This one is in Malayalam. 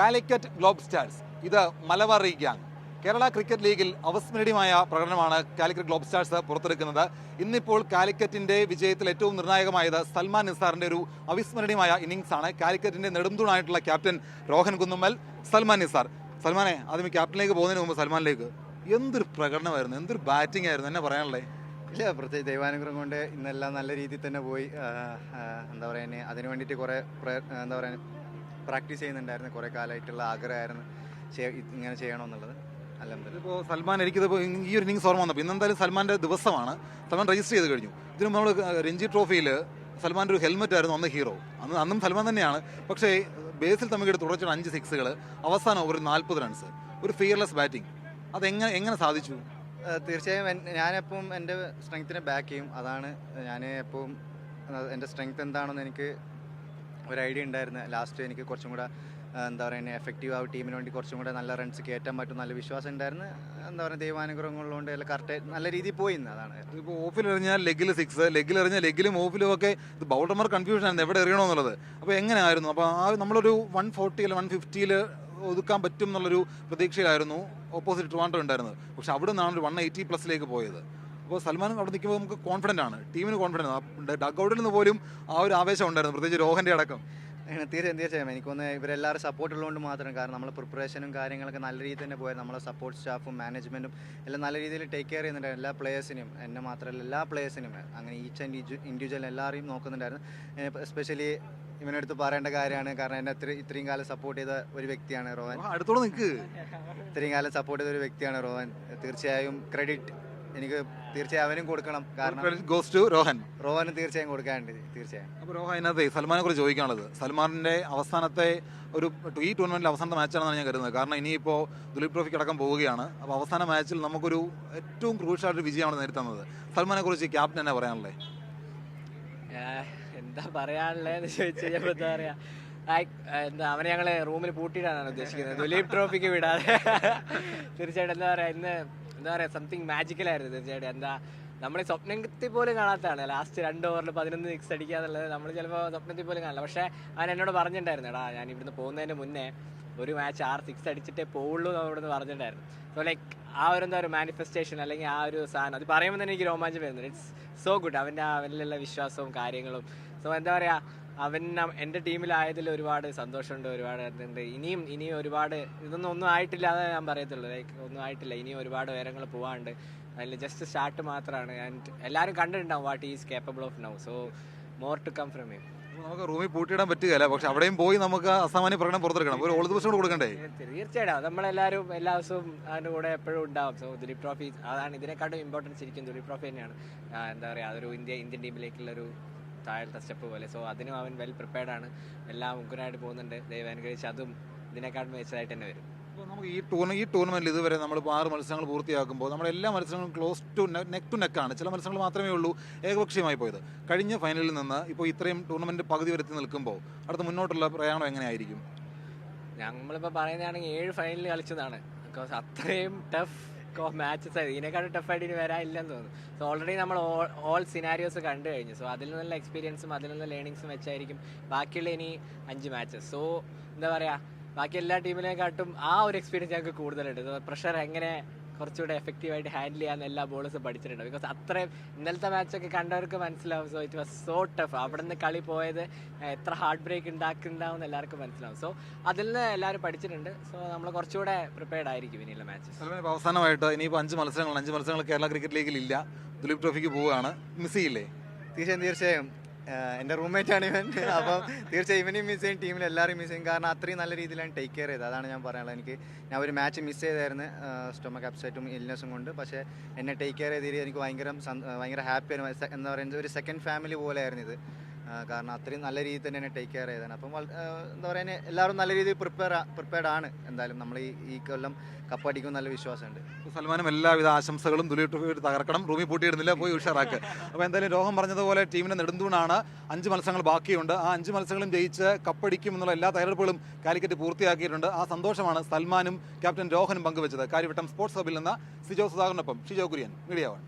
Calicut globe stars. ഇത് മലബാർ റീഗ്യാങ് കേരള ക്രിക്കറ്റ് ലീഗിൽ അവസ്മരണീയമായ പ്രകടനമാണ് കാലിക്കറ്റ് ഗ്ലോബ് സ്റ്റാർസ് പുറത്തെടുക്കുന്നത്. ഇന്നിപ്പോൾ കാലിക്കറ്റിന്റെ വിജയത്തിൽ ഏറ്റവും നിർണായകമായത് സൽമാൻ നിസാറിന്റെ ഒരു അവിസ്മരണീയമായ ഇന്നിംഗ്സ് ആണ് കാലിക്കറ്റിന്റെ നെടുംതൂണായിട്ടുള്ള ക്യാപ്റ്റൻ രോഹൻ കുന്നുമ്മൽ സൽമാൻ നിസാർ. സൽമാനെ ആദ്യം ക്യാപ്റ്റനിലേക്ക് പോകുന്നതിന് മുമ്പ് സൽമാനിലേക്ക്. എന്തൊരു പ്രകടനമായിരുന്നു എന്തൊരു ബാറ്റിംഗ് ആയിരുന്നു എന്നെ പറയാനുള്ളത് ഇല്ല പ്രത്യേകിച്ച് ദൈവാനുഗ്രഹം കൊണ്ട് ഇന്നെല്ലാം നല്ല രീതിയിൽ തന്നെ പോയി. എന്താ പറയുക അതിന് വേണ്ടിയിട്ട് കുറേ എന്താ പറയുക പ്രാക്ടീസ് ചെയ്യുന്നുണ്ടായിരുന്നു. കുറേ കാലമായിട്ടുള്ള ആഗ്രഹമായിരുന്നു. ഇങ്ങനെ ചെയ്യണമെന്നുള്ളത്. ഇപ്പോൾ സൽമാൻ എനിക്കിതിപ്പോൾ ഈ ഒരു ഇന്നിംഗ്സ് ഓർമ്മ വന്നപ്പോൾ ഇന്നെന്തായാലും സൽമാന്റെ ദിവസമാണ്. സൽമാൻ രജിസ്റ്റർ ചെയ്ത് കഴിഞ്ഞു. ഇതിന് നമ്മൾ രഞ്ജി ട്രോഫിയിൽ സൽമാന്റെ ഒരു ഹെൽമെറ്റ് ആയിരുന്നു അന്ന് ഹീറോ അന്ന് അന്നും സൽമാൻ തന്നെയാണ്. പക്ഷേ ബേസിൽ തമ്മിൽ തുടർച്ചയുടെ അഞ്ച് സിക്സുകൾ അവസാന ഒരു നാൽപ്പത് റൺസ് ഒരു ഫിയർലെസ് ബാറ്റിംഗ് അതെങ്ങനെ എങ്ങനെ സാധിച്ചു? തീർച്ചയായും ഞാനെപ്പം എന്റെ സ്ട്രെങ്ത്തിനെ ബാക്ക് ചെയ്യും. അതാണ് ഞാൻ എപ്പോഴും എന്റെ സ്ട്രെങ്ത് എന്താണെന്ന് എനിക്ക് ഒരു ഐഡിയ ഉണ്ടായിരുന്നു. ലാസ്റ്റ് എനിക്ക് കുറച്ചും കൂടെ എന്താ പറയുക എഫക്റ്റീവ് ആവും ടീമിന് വേണ്ടി കുറച്ചും കൂടെ നല്ല റൺസ് കയറ്റാൻ പറ്റും നല്ല വിശ്വാസം ഉണ്ടായിരുന്നു. എന്താ പറയുക ദൈവാനുഗ്രഹങ്ങളുകൊണ്ട് എല്ലാം കറക്റ്റ് നല്ല രീതിയിൽ പോയി അതാണ് ഇപ്പോൾ ഓഫിൽ എറിഞ്ഞാൽ ലെഗിൽ സിക്സ് ലെഗിൽ എറിഞ്ഞാൽ ലെഗിലും ഓഫിലും ഒക്കെ ഇത് ബൗളർമാർ കൺഫ്യൂഷൻ ആയിരുന്നു. എവിടെ എറിയണോ എന്നുള്ളത്. അപ്പോൾ എങ്ങനെയായിരുന്നു? അപ്പോൾ ആ നമ്മളൊരു വൺ ഫോർട്ടിയിൽ വൺ ഫിഫ്റ്റിയിൽ ഒതുക്കാൻ പറ്റും എന്നുള്ളൊരു പ്രതീക്ഷയിലായിരുന്നു. ഓപ്പോസിറ്റ് ട്രിവാൻഡ്രം ഉണ്ടായിരുന്നത്. പക്ഷെ അവിടെ നിന്നാണ് ഒരു വൺ എയ്റ്റി പ്ലസിലേക്ക് പോയത്. അപ്പോൾ സൽമാൻ അവിടെ നിൽക്കുമ്പോൾ നമുക്ക് കോൺഫിഡന്റ് ആണ്. ടീമിന് കോൺഫിഡൻസ് ആണ്. ഡഗ് ഔട്ടിൽ നിന്ന് പോലും ആ ഒരു ആവേശം ഉണ്ടായിരുന്നു പ്രത്യേകിച്ച് രോഹന്റെ അടക്കം. തീർച്ചയായും തീർച്ചയായും. എനിക്കൊന്ന് ഇവരെല്ലാവരും സപ്പോർട്ട് ഉള്ളതുകൊണ്ട് മാത്രം. കാരണം നമ്മൾ പ്രിപ്പറേഷനും കാര്യങ്ങളൊക്കെ നല്ല രീതിയിൽ തന്നെ പോയത് നമ്മളെ സപ്പോർട്ട് സ്റ്റാഫും മാനേജ്മെന്റും എല്ലാം നല്ല രീതിയിൽ ടേക്ക് കെയർ ചെയ്യുന്നുണ്ടായിരുന്നു. എല്ലാ പ്ലേയേഴ്സിനും എന്നെ മാത്രമല്ല എല്ലാ പ്ലേയേഴ്സിനും അങ്ങനെ ഈച്ച് ആൻഡ് ഇൻഡിവിജ്വൽ എല്ലാവരെയും നോക്കുന്നുണ്ടായിരുന്നു. എസ്പെഷ്യലി ഇവനടുത്ത് പറയേണ്ട കാര്യമാണ്. കാരണം എന്നെ ഇത്ര ഇത്രയും കാലം സപ്പോർട്ട് ചെയ്ത ഒരു വ്യക്തിയാണ് റോഹൻ. അടുത്തോളം നിൽക്ക് ഇത്രയും കാലം സപ്പോർട്ട് ചെയ്ത ഒരു വ്യക്തിയാണ് റോഹൻ. തീർച്ചയായും ക്രെഡിറ്റ് എനിക്ക് തീർച്ചയായും അവനും കൊടുക്കണം. കാരണം ഗോസ് ടു രോഹൻ രോഹനും തീർച്ചയായും കൊടുക്കാനുണ്ട്. തീർച്ചയായും. അപ്പോൾ രോഹൻ അതിനകത്ത് സൽമാനെ കുറിച്ച് ചോദിക്കാനുള്ളത്. സൽമാനിന്റെ അവസാനത്തെ ഒരു ഈ ടൂർണമെന്റിൽ അവസാനത്തെ മാച്ചാണെന്നാണ് ഞാൻ കരുതുന്നത്. കാരണം ഇനിയിപ്പോൾ ദുലീപ് ട്രോഫിക്ക് അടക്കം പോവുകയാണ്. അപ്പോൾ അവസാന മാച്ചിൽ നമുക്കൊരു ഏറ്റവും ക്രൂഷ്യായിട്ട് വിജയമാണ് നേരിട്ടുന്നത് സൽമാനെ കുറിച്ച് ക്യാപ്റ്റൻ എന്നാ പറയാനുള്ളത് എന്താ പറയാനുള്ളതെന്ന് ചോദിച്ചു എന്താ പറയാ? എന്താ അവനെ ഞങ്ങൾ റൂമിൽ പൂട്ടിയിടാനാണ് ഉദ്ദേശിക്കുന്നത്. ദുലീപ് ട്രോഫിക്ക് വിടാതെ. തീർച്ചയായിട്ടും എന്താ പറയാ ഇന്ന് എന്താ പറയാ സംതിങ് മാജിക്കൽ ആയിരുന്നു തീർച്ചയായിട്ടും. എന്താ നമ്മളെ സ്വപ്നത്തിൽ പോലും കാണാത്തതാണ് ലാസ്റ്റ് രണ്ട് ഓവറിൽ പതിനൊന്ന് സിക്സ് അടിക്കുക എന്നുള്ളത് നമ്മൾ ചിലപ്പോൾ സ്വപ്നത്തിൽ പോലും കാണില്ല പക്ഷേ അവൻ എന്നോട് പറഞ്ഞിട്ടുണ്ടായിരുന്നു എടാ ഞാൻ ഇവിടുന്ന് പോകുന്നതിന് മുന്നേ ഒരു മാച്ച് ആറ് സിക്സ് അടിച്ചിട്ടേ പോവുള്ളൂ എന്ന് ഇവിടുന്ന് പറഞ്ഞിട്ടുണ്ടായിരുന്നു. സോ ലൈക്ക് ആ ഒരു എന്താ ഒരു മാനിഫെസ്റ്റേഷൻ അല്ലെങ്കിൽ ആ ഒരു സാധനം അത് പറയുമ്പോൾ തന്നെ എനിക്ക് രോമാഞ്ചം വരുന്നുണ്ട്. ഇറ്റ്സ് സോ ഗുഡ് അവന്റെ അവനിലുള്ള വിശ്വാസവും കാര്യങ്ങളും. സോ എന്താ പറയുക അവൻ എന്റെ ടീമിലായതിൽ ഒരുപാട് സന്തോഷമുണ്ട് ഒരുപാട് ഉണ്ട് ഇനിയും ഇനിയും ഒരുപാട് ഇതൊന്നും ഒന്നും ആയിട്ടില്ല അതേ ഞാൻ പറയത്തുള്ളൂ. ലൈക്ക് ഒന്നും ആയിട്ടില്ല. ഇനിയും ഒരുപാട് ഉയരങ്ങൾ പോകാണ്ട് അതിൽ ജസ്റ്റ് സ്റ്റാർട്ട് മാത്രമാണ്. ആൻഡ് എല്ലാവരും കണ്ടിട്ടുണ്ടാവും what is capable of now so more to come from him അപ്പോൾ നമുക്ക് റൂമിൽ പൂട്ടിയിടാൻ പറ്റുകയില്ല. പക്ഷെ അവിടെയും പോയി നമുക്ക് അസാമാന്യ പ്രകടനം പുറത്തെടുക്കണം. ഒരു ഓൾ ദിവസം കൂടെ കൊടുക്കണ്ടേ? തീർച്ചയായിട്ടും. നമ്മളെല്ലാവരും എല്ലാ ദിവസവും അതിന്റെ കൂടെ എപ്പോഴും ഉണ്ടാവും. സോ ദിലീപ് ട്രോഫി അതാണ് ഇതിനെക്കാട്ടും ഇമ്പോർട്ടൻസ് ഇരിക്കും ദിലീപ് ട്രോഫി തന്നെയാണ്. എന്താ പറയുക അതൊരു ഇന്ത്യ ഇന്ത്യൻ ടീമിലേക്കുള്ള ഒരു താഴത്തെ സ്റ്റെപ്പ് പോലെ. സോ അതിനും അവൻ വെൽ പ്രിപ്പയർഡ് ആണ്. എല്ലാം ഉഗ്രനായിട്ട് പോകുന്നുണ്ട്. ദൈവം അനുഗ്രഹിച്ച് അതും ഇതിനെക്കാട്ടും മികച്ചതായിട്ട് തന്നെ വരും. നമുക്ക് ഈ ടൂർണ ഈ ടൂർണമെന്റിൽ ഇതുവരെ നമ്മൾ ആറ് മത്സരങ്ങൾ പൂർത്തിയാക്കുമ്പോൾ നമ്മുടെ എല്ലാ മത്സരങ്ങളും ക്ലോസ് ടു നെക്ക് ടു നെക്കാണ് ചില മത്സരങ്ങൾ മാത്രമേ ഉള്ളൂ ഏകപക്ഷീയമായി പോയത്. കഴിഞ്ഞ ഫൈനലിൽ നിന്ന് ഇപ്പോൾ ഇത്രയും ടൂർണമെന്റ് പകുതി വരെത്തി നിൽക്കുമ്പോൾ അടുത്ത മുന്നോട്ടുള്ള പ്രയാണം എങ്ങനെയായിരിക്കും? നമ്മളിപ്പോൾ പറയുന്നതാണെങ്കിൽ ഏഴ് ഫൈനലിൽ കളിച്ചതാണ്. ബിക്കോസ് അത്രയും ടഫ് മാച്ചസ് ഇതിനെക്കാട്ടും ടഫായിട്ട് ഇനി വരാനില്ലെന്ന് തോന്നുന്നു. സോ ഓൾറെഡി നമ്മൾ ഓൾ സിനാരിയോസ് കണ്ടു കഴിഞ്ഞു. സോ അതിൽ നിന്നുള്ള എക്സ്പീരിയൻസും അതിൽ നിന്നുള്ള ലേണിങ്സും വെച്ചായിരിക്കും ബാക്കിയുള്ള ഇനി അഞ്ച് മാച്ചസ് സോ എന്താ പറയുക ബാക്കി എല്ലാ ടീമിനെക്കാട്ടും ആ ഒരു എക്സ്പീരിയൻസ് ഞങ്ങൾക്ക് കൂടുതലുണ്ട്. പ്രഷർ എങ്ങനെ കുറച്ചുകൂടെ എഫക്റ്റീവായിട്ട് ഹാൻഡിൽ ചെയ്യാൻ എല്ലാ ബോളേഴ്സും പഠിച്ചിട്ടുണ്ട്. ബിക്കോസ് അത്രയും ഇന്നലത്തെ മാച്ചൊക്കെ കണ്ടവർക്ക് മനസ്സിലാവും. So it was so tough അവിടെ നിന്ന് കളി പോയത് എത്ര ഹാർട്ട് ബ്രേക്ക് ഉണ്ടാക്കുന്നുണ്ടാവും എല്ലാവർക്കും മനസ്സിലാവും. സോ അതിൽ നിന്ന് എല്ലാവരും പഠിച്ചിട്ടുണ്ട്. സോ നമ്മൾ കുറച്ചുകൂടെ പ്രിപ്പയർഡ് ആയിരിക്കും ഇനിയുള്ള മാച്ചസ് അവസാനമായിട്ട് ഇനിയിപ്പോൾ അഞ്ച് മത്സരങ്ങൾ അഞ്ച് മത്സരങ്ങൾ കേരള ക്രിക്കറ്റ് ലീഗിൽ ഇല്ല. ദുലീപ് ട്രോഫിക്ക് പോവുകയാണ്. മിസ് ചെയ്യില്ലേ തീർച്ചയായും തീർച്ചയായും. എന്റെ റൂംമേറ്റ് ആണ് ഇവൻ. അപ്പം തീർച്ചയായും ഇവനെയും മിസ് ചെയ്യും ടീമിൽ എല്ലാവരും മിസ് ചെയ്യും. കാരണം അത്രയും നല്ല രീതിയിലാണ് ടേക്ക് കെയർ ചെയ്തത്. അതാണ് ഞാൻ പറയാനുള്ളത്. എനിക്ക് ഞാൻ ഒരു മാച്ച് മിസ് ചെയ്തായിരുന്നു സ്റ്റൊമക് അപ്സെറ്റും ഇൽനെസ്സും കൊണ്ട്. പക്ഷേ എന്നെ ടേക്ക് കെയർ ചെയ്തതിൽ എനിക്ക് ഭയങ്കര ഭയങ്കര ഹാപ്പിയായിരുന്നു എന്താ പറയുക ഒരു സെക്കൻഡ് ഫാമിലി പോലെ ആയിരുന്നു ഇത്. കാരണം അത്രയും നല്ല രീതിയിൽ തന്നെ എന്നെ ടേക്ക് കെയർ ചെയ്തതാണ് അപ്പം എന്താ പറയുക എല്ലാവരും നല്ല രീതിയിൽ പ്രിപ്പയർ പ്രിപ്പയർഡ് ആണ്. എന്തായാലും നമ്മൾ ഈ ഈ കൊല്ലം കപ്പടിക്കും നല്ല വിശ്വാസമുണ്ട്. സൽമാനും എല്ലാവിധ ആശംസകളും ദുലീട്ട് പോയിട്ട് തകർക്കണം. റൂമിൽ പൂട്ടിയിടുന്നില്ല പോയി ഉഷാറാക്ക്. അപ്പോൾ എന്തായാലും രോഹം പറഞ്ഞതുപോലെ ടീമിന്റെ നെടുന്തൂണാണ്. അഞ്ച് മത്സരങ്ങൾ ബാക്കിയുണ്ട്. ആ അഞ്ച് മത്സരങ്ങളും ജയിച്ച് കപ്പടിക്കും എന്നുള്ള എല്ലാ തയ്യാറെടുപ്പുകളും കാലിക്കറ്റ് പൂർത്തിയാക്കിയിട്ടുണ്ട്. ആ സന്തോഷമാണ് സൽമാനും ക്യാപ്റ്റൻ രോഹനും പങ്കുവച്ചത്. കാര്യവട്ടം സ്പോർട്സ് ഹബിൽ നിന്ന് സിജോ സുധാകരനൊപ്പം ഷിജോ കുര്യൻ മീഡിയ വൺ